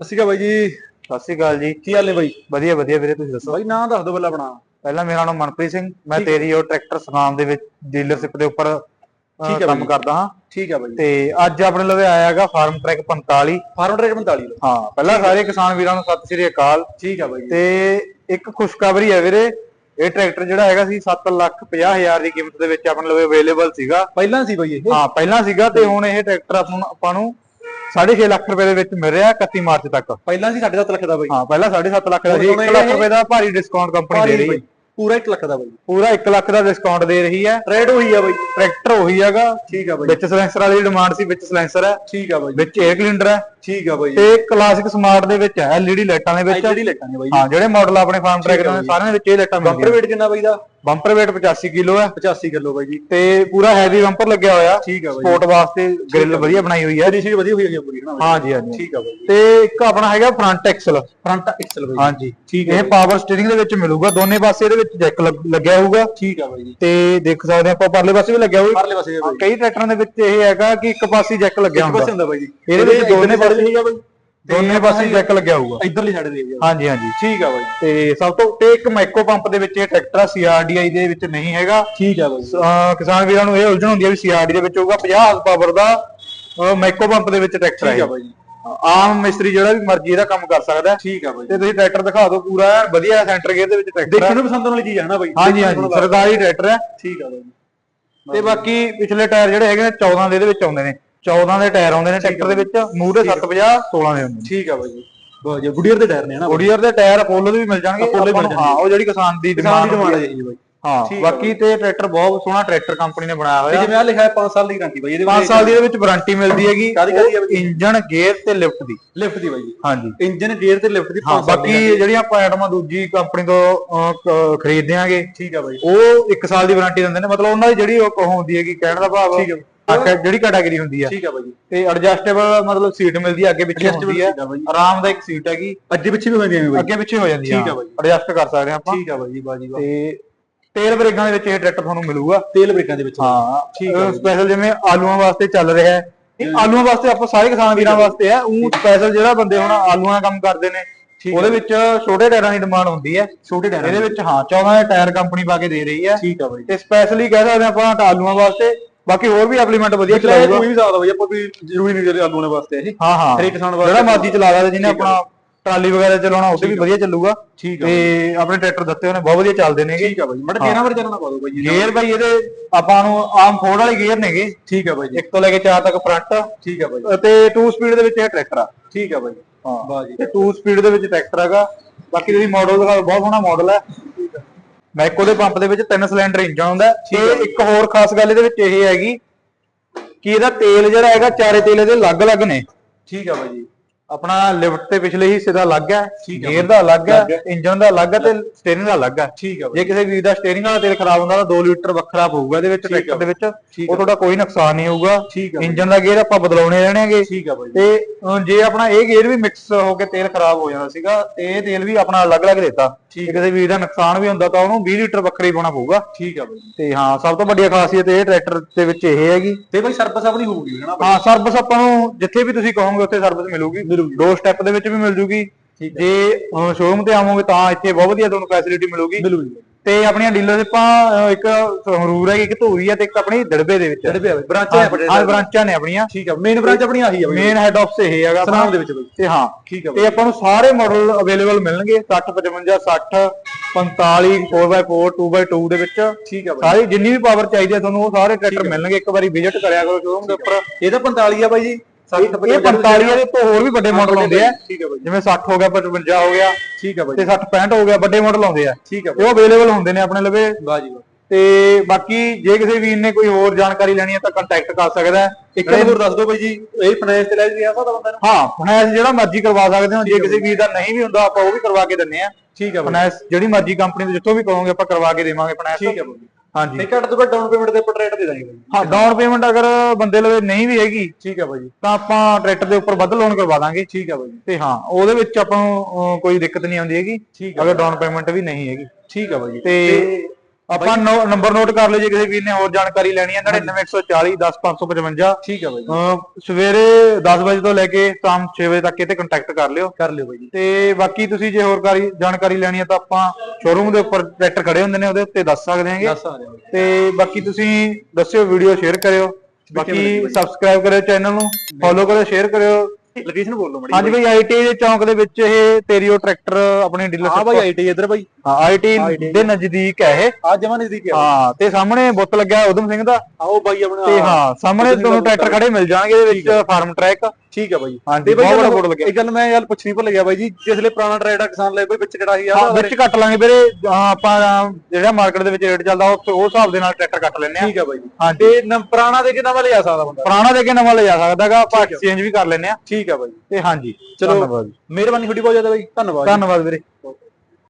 ਸਤਿ ਸ਼੍ਰੀ ਅਕਾਲ ਬਾਈ ਜੀ। ਸਤਿ ਸ਼੍ਰੀ ਅਕਾਲ ਜੀ। ਕੀ ਹਾਲ ਨੇ ਬਾਈ? ਵਧੀਆ ਵਧੀਆ ਵੀਰੇ ਤੁਸੀਂ ਦੱਸੋ? ਬਾਈ ਨਾਂ ਦੱਸ ਦਿਓ ਪਹਿਲਾਂ ਆਪਣਾ। ਪਹਿਲਾਂ ਮੇਰਾ ਨਾਮ ਮਨਪ੍ਰੀਤ ਸਿੰਘ। ਮੈਂ ਹੈ। ਤੇਰੀ ਉਹ ਟਰੈਕਟਰ ਸਨਾਮ ਦੇ ਵਿੱਚ ਡੀਲਰਸ਼ਿਪ ਦੇ ਉੱਪਰ ਠੀਕ ਹੈ ਕੰਮ। ਕਰਦਾ ਹਾਂ। ਠੀਕ ਆ ਬਾਈ ਤੇ ਅੱਜ ਆਪਣੇ ਲਵੇ ਆਇਆਗਾ ਫਾਰਮ ਟਰੈਕ 45 ਫਾਰਮ ਟਰੈਕ 45 ਲਓ ਹਾਂ ਪਹਿਲਾਂ ਸਾਰੇ ਕਿਸਾਨ ਵੀਰਾਂ ਨੂੰ ਸਤਿ ਸ਼੍ਰੀ ਅਕਾਲ। ਠੀਕ ਆ ਬਾਈ ਤੇ ਇੱਕ ਖੁਸ਼ਖਬਰੀ ਹੈ ਵੀਰੇ ਇਹ ਟਰੈਕਟਰ ਜਿਹੜਾ ਹੈਗਾ ਸੀ 7 ਲੱਖ 50 ਹਜ਼ਾਰ ਦੀ ਕੀਮਤ ਦੇ ਵਿੱਚ ਆਪਣੇ ਲਵੇ ਅਵੇਲੇਬਲ ਸੀਗਾ। ਪਹਿਲਾਂ ਸੀ ਬਾਈ ਇਹ। ਹਾਂ ਪਹਿਲਾਂ ਸੀਗਾ ਤੇ ਹੁਣ ਇਹ ਟਰੈਕਟਰ ਆਪਾਂ ਨੂੰ ਆਪਾਂ ਨੂੰ 6.5 ਲੱਖ ਰੁਪਏ ਦੇ ਵਿੱਚ ਮਿਲ ਰਿਹਾ 31 ਮਾਰਚ ਤੱਕ। ਪਹਿਲਾਂ ਸੀ 7.5 ਲੱਖ ਦਾ ਬਾਈ। ਹਾਂ ਪਹਿਲਾਂ 7.5 ਲੱਖ ਦਾ ਸੀ ਹੁਣ 1 ਲੱਖ ਰੁਪਏ ਦਾ ਭਾਰੀ ਡਿਸਕਾਊਂਟ ਕੰਪਨੀ ਦੇ ਰਹੀ ਹੈ। ਪੂਰਾ 1 ਲੱਖ ਦਾ ਬਾਈ। ਪੂਰਾ 1 ਲੱਖ ਦਾ ਡਿਸਕਾਊਂਟ ਦੇ ਰਹੀ ਹੈ। ਰੇਟ ਉਹੀ ਆ ਬਾਈ। ਟਰੈਕਟਰ ਉਹੀ ਹੈਗਾ। ਠੀਕ ਆ ਬਾਈ। ਵਿੱਚ ਸਲੈਂਸਰ ਵਾਲੀ ਡਿਮਾਂਡ ਸੀ ਵਿੱਚ ਸਲੈਂਸਰ ਹੈ। ਠੀਕ ਆ ਬਾਈ। ਵਿੱਚ 에ਅਰ ਕਲਿੰਡਰ ਹੈ। ਠੀਕ ਆ ਬਾਈ। ਤੇ ਕਲਾਸਿਕ ਸਮਾਰਟ ਦੇ ਵਿੱਚ ਹੈ ਐਲਈਡੀ ਲਾਈਟਾਂ ਦੇ ਵਿੱਚ। ਜਿਹੜੀ ਲੈਟਾਂ ਨੇ ਬਾਈ। ਹਾਂ ਜਿਹੜੇ ਮਾਡਲ ਆਪਣੇ ਫਾਰਮ ਟਰੈਕ ਦੇ ਸਾਰਿਆਂ ਦੇ ਵਿੱਚ ਇਹ ਲਾਈਟਾਂ ਮਿਲਦੀਆਂ weight ਕਿੰਨਾ ਬਾਈ ਦਾ? ਬੰਪਰ weight 85 ਕਿਲੋ ਹੈ 85 ਕਿਲੋ ਬਾਈ ਜੀ। ਤੇ ਪੂਰਾ ਹੈਵੀ ਬੰਪਰ ਲੱਗਿਆ ਹੋਇਆ। ਠੀਕ ਆ ਬਾਈ ਸਪੋਰਟ ਵਾਸਤੇ ਗ੍ਰਿਲ ਵਧੀਆ ਬਣਾਈ ਹੋਈ ਹੈ ਫਿਨਿਸ਼ਿੰਗ ਵਧੀਆ ਹੋਈ ਹੈ ਪੂਰੀ ਹਨਾ ਬਾਈ? ਹਾਂਜੀ ਹਾਂਜੀ। ਠੀਕ ਆ ਬਾਈ ਤੇ ਇੱਕ ਆਪਣਾ ਹੈਗਾ ਫਰੰਟ ਐਕਸਲ ਫਰੰਟ ਐਕਸਲ ਬਾਈ ਹਾਂਜੀ। ਠੀਕ ਇਹ ਪਾਵਰ ਸਟੀਅਰਿੰਗ ਦੇ ਵਿੱਚ ਮਿਲੂਗਾ। ਦੋਨੇ ਪਾਸੇ ਇਹਦੇ ਵਿੱਚ ਜੈਕ ਲੱਗਿਆ ਹੋਊਗਾ। ਠੀਕ ਆ ਬਾਈ ਜੀ। ਤੇ ਦੇਖ ਸਕਦੇ ਹਾਂ ਆਪਾਂ ਪਰਲੇ ਪਾਸੇ ਵੀ ਲੱਗਿਆ ਹੋਊਗਾ। ਪਰਲੇ ਪਾਸੇ ਬਾਈ ਕਈ ਟਰੈਕਟਰਾਂ ਦੇ ਵਿੱਚ ਇਹ ਹੈਗਾ ਕਿ ਇੱਕ ਪਾਸੇ ਜੈਕ ਲੱਗਿਆ ਇੱਕ ਹੁੰਦਾ। ਪਾਸੇ ਹੁੰਦਾ ਬਾਈ ਜੀ। ਇਹਦੇ ਵਿੱਚ ਦੋਨੇ ਪਾਸੇ ਆ ਬਾਈ। ਦੋਨੇ ਪਾਸੇ ਜੈਕ ਲੱਗਿਆ ਹੋਊਗਾ। ਇਧਰਲੀ ਸਾਈਡ ਦੇ ਹਾਂਜੀ ਹਾਂਜੀ ਠੀਕ ਆ ਬਾਈ। ਤੇ ਸਭ ਤੋਂ ਤੇ ਇੱਕ ਮਾਈਕੋ ਪੰਪ ਦੇ ਵਿੱਚ ਇਹ ਟਰੈਕਟਰ ਆ ਸੀਆਰਡੀਆਈ ਦੇ ਵਿੱਚ ਨਹੀਂ ਹੈਗਾ। ਠੀਕ ਆ ਬਾਈ। ਕਿਸਾਨ ਵੀਰਾਂ ਨੂੰ ਇਹ ਉਲਝਣ ਹੁੰਦੀ ਹੈ ਵੀ ਸੀਆਰਡੀ ਦੇ ਵਿੱਚ ਹੋਊਗਾ 50 ਪਾਵਰ ਦਾ ਮਾਈਕੋ ਪੰਪ ਦੇ ਵਿੱਚ ਟਰੈਕਟਰ ਠੀਕ ਆ ਬਾਈ ਆਮ ਮਿਸਤਰੀ ਜਿਹੜਾ ਵੀ ਮਰਜ਼ੀ ਇਹਦਾ ਕੰਮ ਕਰ ਸਕਦਾ। ਠੀਕ ਆ ਬਾਈ। ਤੇ ਤੁਸੀਂ ਟਰੈਕਟਰ ਦਿਖਾ ਦਿਓ ਪੂਰਾ ਵਧੀਆ ਸੈਂਟਰ ਗੇਅਰ ਦੇ ਵਿੱਚ ਟਰੈਕਟਰ ਦੇਖਣ ਨੂੰ ਪਸੰਦ ਵਾਲੀ ਚੀਜ਼ ਹੈ ਨਾ ਬਾਈ। ਹਾਂਜੀ ਹਾਂਜੀ ਸਰਕਾਰੀ ਟਰੈਕਟਰ ਹੈ ਠੀਕ ਆ ਬਾਈ। ਤੇ ਬਾਕੀ ਪਿਛਲੇ ਟਾਇਰ ਜਿਹੜੇ ਹੈਗੇ ਨੇ 14 ਦੇ ਇਹਦੇ ਵਿੱਚ ਆਉਂਦੇ ਨੇ। 14 ਦੇ ਟਾਇਰ ਆਉਂਦੇ ਨੇ ਟਰੈਕਟਰ ਦੇ ਵਿੱਚ ਮੂਹਰੇ 750 16 ਦੇ ਹੁੰਦੇ ਨੇ। ਠੀਕ ਆ ਬਾਈ ਜੀ। ਬਹੁਤ ਜੀ ਗੁਡੀਅਰ ਦੇ ਟਾਇਰ ਨੇ ਹਨਾ ਓਡੀਅਰ ਦੇ ਟਾਇਰ ਅਪੋਲੋ ਦੇ ਵੀ ਮਿਲ ਜਾਣਗੇ ਆਪਾਂ ਨੂੰ- ਹਾਂ ਉਹ ਜਿਹੜੀ ਕਿਸਾਨ ਦੀ ਡਿਮਾਂਡ ਹੈ ਜੀ ਬਾਈ। ਹਾਂ ਬਾਕੀ ਤੇ ਟਰੈਕਟਰ ਬਹੁਤ ਸੋਹਣਾ ਟਰੈਕਟਰ ਕੰਪਨੀ ਨੇ ਬਣਾਇਆ ਹੋਇਆ। ਜਿਵੇਂ ਆ ਲਿਖਿਆ ਹੈ 5 ਸਾਲ ਦੀ ਗਾਰੰਟੀ ਬਾਈ ਇਹਦੇ 5 ਸਾਲ ਦੀ ਇਹਦੇ ਵਿੱਚ ਵਾਰੰਟੀ ਮਿਲਦੀ ਹੈਗੀ ਹੈ ਬਾਈ? ਇੰਜਨ ਗੇਅਰ ਤੇ ਲਿਫਟ ਦੀ। ਲਿਫਟ ਦੀ ਬਾਈ ਜੀ। ਹਾਂਜੀ। ਇੰਜਨ ਗੇਅਰ ਤੇ ਲਿਫਟ ਦੀ ਹਾਂ 5 ਸਾਲ ਬਾਕੀ ਜਿਹੜੀਆਂ ਆਪਾਂ ਆਈਟਮਾਂ ਦੂਜੀ ਕੰਪਨੀ ਤੋਂ ਖਰੀਦਦੇ ਆਂਗੇ ਠੀਕ ਆ ਬਾਈ। ਉਹ 1 ਸਾਲ ਦੀ ਵਾਰੰਟੀ ਦਿੰਦੇ ਨੇ। ਮਤਲਬ ਉਹਨਾਂ ਦੀ ਜਿਹੜੀ ਉਹ ਹੁੰਦੀ ਹੈਗੀ ਕਹਿਣ ਦਾ ਭਾਵ ਠੀਕ ਹੈ। ਆਹ ਜਿਹੜੀ ਕੈਟਾਗਰੀ ਹੁੰਦੀ ਆ। ਠੀਕ ਆ ਬਾਈ ਜੀ। ਤੇ ਐਡਜਸਟੇਬਲ ਮਤਲਬ ਸੀਟ ਮਿਲਦੀ ਹੈ ਅੱਗੇ ਪਿੱਛੇ ਹੁੰਦੀ ਹੈ ਆ। ਆਰਾਮਦਾਇਕ ਸੀਟ ਹੈਗੀ। ਅੱਗੇ ਪਿੱਛੇ ਵੀ ਹੁੰਦੀ ਐਵੇਂ ਬਾਈ। ਅੱਗੇ ਪਿੱਛੇ ਹੋ ਜਾਂਦੀ ਠੀਕ ਆ ਬਾਈ। ਐਡਜਸਟ ਕਰ ਸਕਦੇ ਹਾਂ ਆਪਾਂ। ਠੀਕ ਆ ਬਾਈ ਬਾਜੀ ਤੇ ਤੇਲ ਬ੍ਰੇਕਾਂ ਦੇ ਵਿੱਚ ਇਹ ਟਰੈਕਟਰ ਤੁਹਾਨੂੰ ਮਿਲੂਗਾ। ਤੇਲ ਬ੍ਰੇਕਾਂ ਦੇ ਵਿੱਚ। ਹਾਂ। ਠੀਕ ਆ ਸਪੈਸ਼ਲ ਜਿਵੇਂ ਆਲੂਆਂ ਵਾਸਤੇ ਚੱਲ ਰਿਹਾ ਹੈ। ਇਹ ਆਲੂਆਂ ਵਾਸਤੇ ਆਪਾਂ ਸਾਰੇ ਕਿਸਾਨ ਵੀਰਾਂ ਵਾਸਤੇ ਹੈ ਉਹ ਸਪੈਸ਼ਲ ਜਿਹੜਾ ਬੰਦੇ ਹੁਣ ਆਲੂਆਂ ਦਾ ਕੰਮ ਕਰਦੇ ਨੇ ਉਹਦੇ ਵਿੱਚ ਛੋਟੇ ਟਾਇਰਾਂ ਦੀ ਡਿਮਾਂਡ ਹੁੰਦੀ ਹੈ। ਛੋਟੇ ਟਾਇਰ ਇਹਦੇ ਵਿੱਚ ਹਾਂ 14 ਦੇ ਟਾਇਰ ਕੰਪਨੀ ਪਾ ਕੇ ਦੇ ਰਹੀ ਹੈ। ਠੀਕ ਆ ਬਾਈ ਤੇ ਸਪੈਸ਼ਲੀ ਕਹਿ ਸਕਦੇ ਹਾਂ ਆਪਾਂ ਆਲੂਆਂ ਵਾਸਤੇ ਬਾਕੀ ਹੋਰ ਵੀ ਐਪਲੀਮੈਂਟ ਵਧੀਆ ਚਲਾਊਗਾ। ਕੋਈ ਵੀ ਸਕਦਾ ਬਾਈ ਆਪਾਂ ਵੀ ਜ਼ਰੂਰੀ ਨਹੀਂ ਜਿਹੜੇ ਆਲੂਆਂ ਵਾਸਤੇ ਇਹ ਹਾਂ ਹਾਂ। ਹਰੇਕ ਕਿਸਾਨ ਵਾਸਤੇ ਜਿਹੜਾ ਮਰਜ਼ੀ ਚਲਾ ਸਕਦਾ ਜਿਹਨੇ ਆਪਣਾ ਟਰਾਲੀ ਵਗੈਰਾ ਚਲਾਉਣਾ ਉਹਦੇ ਵੀ ਵਧੀਆ ਚੱਲੂਗਾ। ਤੇ ਆਪਣੇ ਟਰੈਕਟਰ ਦਿੱਤੇ ਹੋਣੇ ਬਹੁਤ ਵਧੀਆ ਚੱਲਦੇ ਨੇਗੇ ਠੀਕ ਆ ਬਾਈ। ਮੜਾ ਗੇਰਾਂ ਵਰ ਚੱਲਣਾ ਪਾ ਦੋ ਬਾਈ ਗੇਅਰ ਬਾਈ ਇਹਦੇ ਆਪਾਂ ਨੂੰ ਆਮ ਫੋਰਡ ਵਾਲੇ ਗੇਅਰ ਨੇਗੇ ਠੀਕ ਆ ਬਾਈ ਜੀ। ਇੱਕ ਤੋਂ ਲੈ ਕੇ 4 ਤੱਕ ਫਰੰਟ ਠੀਕ ਆ ਬਾਈ ਤੇ 2 ਸਪੀਡ ਦੇ ਵਿੱਚ ਇਹ ਟਰੈਕਟਰ ਆ। ਠੀਕ ਆ ਬਾਈ ਹਾਂ। ਵਾਹ ਜੀ। ਤੇ 2 ਸਪੀਡ ਦੇ ਵਿੱਚ ਟਰੈਕਟਰ ਹੈਗਾ। ਬਾਕੀ ਜਿਹੜੀ ਮਾਡਲ ਦਿਖਾਓ ਬਹੁਤ ਸੋਹਣਾ ਮਾਡਲ ਹੈ। ਮੈਕੋ ਦੇ ਪੰਪ ਦੇ ਵਿੱਚ ਤਿੰਨ ਸਿਲੰਡਰ ਇੰਜਨ ਹੁੰਦਾ। ਤੇ ਇੱਕ ਹੋਰ ਖਾਸ ਗੱਲ ਇਹਦੇ ਵਿੱਚ ਇਹ ਹੈਗੀ ਕਿ ਇਹਦਾ ਤੇਲ ਜਿਹੜਾ ਹੈਗਾ ਚਾਰੇ ਤੇਲ ਇਹਦੇ ਅਲੱਗ-ਅਲੱਗ ਨੇ। ਠੀਕ ਆ ਬਾਈ ਜੀ। ਆਪਣਾ ਲਿਫਟ ਤੇ ਪਿਛਲੇ ਹਿੱਸੇ ਦਾ ਅਲੱਗ ਹੈ ਹੈ ਗੇਅਰ ਦਾ ਅਲੱਗ ਹੈ ਇੰਜਨ ਦਾ ਅਲੱਗ ਹੈ ਤੇ ਸਟੀਅਰਿੰਗ ਦਾ ਅਲੱਗ ਹੈ। ਠੀਕ ਬਾਈ। ਜੇ ਕਿਸੇ ਵੀਰ ਦਾ ਸਟੀਅਰਿੰਗ ਵਾਲਾ ਤੇਲ ਖਰਾਬ ਹੁੰਦਾ ਤਾਂ 2 ਲੀਟਰ ਵੱਖਰਾ ਪਊਗਾ ਇਹਦੇ ਵਿੱਚ ਟਰੈਕਟਰ ਦੇ ਵਿੱਚ। ਉਹ ਤੁਹਾਡਾ ਕੋਈ ਨੁਕਸਾਨ ਨਹੀਂ ਹੋਊਗਾ। ਇੰਜਨ ਦਾ ਗੇਅਰ ਆਪਾਂ ਬਦਲਾਉਣੇ ਰਹਿਣਗੇ। ਠੀਕ ਆ ਬਾਈ। ਤੇ ਜੇ ਆਪਣਾ ਇਹ ਗੇਅਰ ਵੀ ਮਿਕਸ ਹੋ ਕੇ ਤੇਲ ਖਰਾਬ ਹੋ ਜਾਂਦਾ ਸੀਗਾ ਤੇ ਇਹ ਤੇਲ ਵੀ ਆਪਣਾ ਅਲੱਗ-ਅਲੱਗ ਦਿੱਤਾ। ਜੇ ਕਿਸੇ ਵੀਰ ਦਾ ਨੁਕਸਾਨ ਵੀ ਹੁੰਦਾ ਤਾਂ ਉਹਨੂੰ 20 ਲੀਟਰ ਵੱਖਰਾ ਹੀ ਪਾਉਣਾ ਪਊਗਾ। ਠੀਕ ਆ ਬਾਈ। ਤੇ ਹਾਂ ਸਭ ਤੋਂ ਵੱਡੀ ਖਾਸੀਅਤ ਇਹ ਟਰੈਕਟਰ ਦੇ ਵਿੱਚ ਇਹ ਹੈਗੀ। ਤੇ ਬਾਈ ਸਰਵਿਸ ਆਪਣੀ ਹੋਊਗੀ ਹਾਂ ਸਰਵਿਸ ਆਪਾਂ ਨੂੰ ਜਿੱਥੇ ਵੀ ਤੁਸੀਂ ਕਹੋਗੇ ਉੱਥੇ ਸਰਵਿਸ ਮਿਲੂਗੀ। ਦੋ ਸਟੈਪ ਦੇ ਵਿੱਚ ਵੀ ਮਿਲ ਜੂਗੀ। ਜੇ ਸ਼ੋਰੂਮ ਤੇ ਆਵੋਗੇ ਤਾਂ ਇੱਥੇ ਬਹੁਤ ਵਧੀਆ ਤੁਹਾਨੂੰ ਫੈਸਿਲਿਟੀ ਮਿਲੂਗੀ। ਤੇ ਆਪਣੀਆਂ ਡੀਲਰਸ਼ਿਪਾਂ ਇੱਕ ਸੰਗਰੂਰ ਹੈ ਇੱਕ ਧੂਰੀ ਹੈ ਤੇ ਇੱਕ ਆਪਣੀ ਦੜਬੇ ਦੇ ਵਿੱਚ ਹੈ। ਜਿਹੜੇ ਵੀ ਬ੍ਰਾਂਚਾਂ ਆਪਣੇ ਹਾਂ ਬ੍ਰਾਂਚਾਂ ਨੇ ਆਪਣੀਆਂ। ਠੀਕ ਆ ਮੇਨ ਬ੍ਰਾਂਚ ਆਪਣੀ ਆਹੀ ਆ ਬਾਈ। ਮੇਨ ਹੈਡ ਆਫਿਸ ਇਹ ਹੈਗਾ। ਸਨਾਮ ਦੇ ਵਿੱਚ ਤੇ ਹਾਂ ਠੀਕ ਆ ਤੇ ਆਪਾਂ ਨੂੰ ਸਾਰੇ ਮਾਡਲ ਅਵੇਲੇਬਲ ਮਿਲਣਗੇ 60 55 60 45 4x4 2x2 ਦੇ ਵਿੱਚ। ਠੀਕ ਆ ਬਾਈ। ਸਾਰੀ ਜਿੰਨੀ ਵੀ ਪਾਵਰ ਚਾਹੀਦੀ ਹੈ ਤੁਹਾਨੂੰ ਉਹ ਸਾਰੇ ਟਰੈਕਟਰ ਮਿਲਣਗੇ। ਇੱਕ ਵਾਰੀ ਵਿਜ਼ਿਟ ਕਰਿਆ ਕਰੋ ਸ਼ੋਰੂਮ ਦੇ ਉੱਪਰ। ਇਹਦਾ 45 ਆ ਬਾਈ ਜੀ। ਇਹ 45 ਦੇ ਤੋਂ ਹੋਰ ਵੀ ਵੱਡੇ ਮਾਡਲ ਆਉਂਦੇ ਆ। ਜਿਵੇਂ 60 ਹੋ ਗਿਆ 55 ਹੋ ਗਿਆ ਠੀਕ ਆ ਬਾਈ। ਤੇ 60 65 ਹੋ ਗਿਆ ਵੱਡੇ ਮਾਡਲ ਆਉਂਦੇ ਆ। ਠੀਕ ਆ ਇਹ ਅਵੇਲੇਬਲ ਹੁੰਦੇ ਨੇ ਆਪਣੇ ਲਵੇ। ਬਾਜੀ ਬਾਈ ਤੇ ਬਾਕੀ ਜੇ ਕਿਸੇ ਵੀਰ ਨੇ ਕੋਈ ਹੋਰ ਜਾਣਕਾਰੀ ਲੈਣੀ ਹੈ ਤਾਂ ਕੰਟੈਕਟ ਕਰ ਸਕਦਾ ਹੈ। ਇੱਕ ਹੋਰ ਦੱਸ ਦਿਓ ਬਾਈ ਜੀ ਇਹ ਫਾਈਨੈਂਸ ਤੇ ਲੈ ਜੀ ਆ ਸਕਦਾ ਬੰਦਾ ਨੂੰ। ਹਾਂ ਫਾਈਨੈਂਸ ਜਿਹੜਾ ਮਰਜ਼ੀ ਕਰਵਾ ਸਕਦੇ ਹੋ। ਜੇ ਕਿਸੇ ਵੀਰ ਦਾ ਨਹੀਂ ਵੀ ਹੁੰਦਾ ਆਪਾਂ ਉਹ ਵੀ ਕਰਵਾ ਕੇ ਦਿੰਨੇ ਆ। ਠੀਕ ਆ ਬਾਈ। ਫਾਈਨੈਂਸ ਜਿਹੜੀ ਮਰਜ਼ੀ ਕੰਪਨੀ ਤੋਂ ਜਿੱਥੋਂ ਵੀ ਕਹੋਗੇ ਆਪਾਂ ਕਰਵਾ ਕੇ ਦੇਵਾਂਗੇ ਫਾਈਨੈਂਸ ਠੀਕ ਆ ਬਾਈ। ਹਾਂਜੀ। ਤੇ ਘੱਟ ਤੋਂ ਘੱਟ ਡਾਊਨ ਪੇਮੈਂਟ ਦੇ ਉੱਪਰ ਰੇਟ ਦੇ ਦਾਂਗੇ ਬਾਈ। ਹਾਂ ਡਾਊਨ ਪੇਮੈਂਟ ਅਗਰ ਬੰਦੇ ਲਵੇ ਨਹੀਂ ਵੀ ਹੈਗੀ ਠੀਕ ਆ ਬਾਈ। ਤਾਂ ਆਪਾਂ ਟਰੈਕਟਰ ਦੇ ਉੱਪਰ ਵੱਧ ਲੋਨ ਕਰਵਾ ਦਾਂਗੇ। ਠੀਕ ਆ ਬਾਈ। ਤੇ ਹਾਂ ਉਹਦੇ ਵਿੱਚ ਆਪਾਂ ਨੂੰ ਅਹ, ਕੋਈ ਦਿੱਕਤ ਨਹੀਂ ਆਉਂਦੀ ਹੈਗੀ। ਠੀਕ ਆ ਅਗਰ ਡਾਊਨ ਪੇਮੈਂਟ ਵੀ ਨਹੀਂ ਹੈਗੀ। ਠੀਕ ਆ ਬਾਈ। ਤੇ ਆਪਾਂ ਨੰਬਰ ਨੋਟ ਕਰ ਲਿਓ ਜੇ ਕਿਸੇ ਵੀਰ ਨੇ ਹੋਰ ਜਾਣਕਾਰੀ ਲੈਣੀ ਹੈ 99140 10555 ਠੀਕ ਹੈ ਬਾਈ। ਸਵੇਰੇ 10 ਵਜੇ ਤੋਂ ਲੈ ਕੇ ਸ਼ਾਮ 6 ਵਜੇ ਤੱਕ ਇਹ ਤੇ ਕੰਟੈਕਟ ਕਰ ਲਿਓ। ਕਰ ਲਿਓ ਬਾਈ ਜੀ। ਤੇ ਬਾਕੀ ਤੁਸੀਂ ਜੇ ਹੋਰ ਕਾਰੀ ਜਾਣਕਾਰੀ ਲੈਣੀ ਹੈ ਤਾਂ ਆਪਾਂ ਸ਼ੋਰੂਮ ਦੇ ਉੱਪਰ ਟਰੈਕਟਰ ਖੜੇ ਹੁੰਦੇ ਨੇ ਉਹਦੇ ਉੱਤੇ ਦੱਸ ਸਕਦੇ ਹਾਂਗੇ। ਤੇ ਬਾਕੀ ਤੁਸੀਂ ਦੱਸਿਓ ਵੀਡੀਓ ਸ਼ੇਅਰ ਕਰਿਓ। ਬਾਕੀ ਸਬਸਕ੍ਰਾਈਬ ਕਰਿਓ ਚੈਨਲ ਨੂੰ ਫੋਲੋ ਕਰਿਓ ਸ਼ੇਅਰ ਕਰਿਓ। ਲੋਕੇਸ਼ਨ ਬੋਲ ਲਓ ਮੜੀ ਹਾਂਜੀ ਬਈ ਆਈਟੀ ਦੇ ਚੌਂਕ ਦੇ ਵਿੱਚ ਇਹ ਤੇਰੀਓ ਟਰੈਕਟਰ ਆਪਣੀ ਆ ਡੀਲਰਸ਼ਿਪ ਬਾਈ ਆਈਟੀ ਇੱਧਰ ਬਾਈ। ਹਾਂ ਆਈਟੀ ਦੇ ਨਜ਼ਦੀਕ ਹੈ ਇਹ। ਆ ਜਮਾ ਨਜ਼ਦੀਕ ਆ ਹਾਂ ਤੇ ਸਾਹਮਣੇ ਬੁੱਤ ਲੱਗਿਆ ਉਦਮ ਸਿੰਘ ਦਾ। ਆਓ ਬਾਈ ਆਪਣਾ ਤੇ ਹਾਂ ਸਾਹਮਣੇ ਤੁਹਾਨੂੰ ਟਰੈਕਟਰ ਖੜੇ ਮਿਲ ਜਾਣਗੇ ਇਹਦੇ ਵਿੱਚ ਫਾਰਮ ਟਰੈਕ। ਠੀਕ ਹੈ ਬਾਈ। ਹਾਂਜੀ, ਤੇ ਬਾਈ ਬਹੁਤ ਬੜਾ ਬੋਰਡ ਲੱਗਿਆ। ਇੱਕ ਗੱਲ ਮੈਂ ਯਾਰ ਪੁੱਛਣੀ ਭੁੱਲ ਗਿਆ ਬਾਈ ਜੀ ਜਿਸਲੇ ਪੁਰਾਣਾ ਟਰੈਕਟਰ ਕਿਸਾਨ ਲੈ ਬਾਈ ਵਿੱਚ ਕਿਹੜਾ ਸੀ ਹਾਂ ਆ ਵਿੱਚ ਕੱਟ ਲਾਂਗੇ ਵੀਰੇ। ਹਾਂ, ਆਪਾਂ ਜਿਹੜਾ ਮਾਰਕੀਟ ਦੇ ਵਿੱਚ ਰੇਟ ਚੱਲਦਾ ਉਸ ਉਸ ਹਿਸਾਬ ਦੇ ਨਾਲ ਟਰੈਕਟਰ ਕੱਟ ਲੈਂਦੇ ਆ। ਠੀਕ ਹੈ ਬਾਈ ਜੀ। ਹਾਂਜੀ। ਤੇ ਪੁਰਾਣਾ ਦੇ ਕੇ ਨਵਾਂ ਲਿਆ ਸਕਦਾ ਬੰਦਾ? ਪੁਰਾਣਾ ਦੇ ਕੇ ਨਵਾਂ ਲੈ ਜਾ ਸਕਦਾਗਾ ਆਪਾਂ ਐਕਸਚੇਂਜ ਵੀ ਕਰ ਲੈਂਦੇ ਆ। ਠੀਕ ਹੈ ਬਾਈ। ਤੇ ਹਾਂਜੀ ਚਲੋ। ਮਿਹਰਬਾਨੀ ਤੁਹਾਡੀ ਬਹੁਤ ਜ਼ਿਆਦਾ ਬਾਈ। ਧੰਨਵਾਦ। ਧੰਨਵਾਦ ਵੀਰੇ।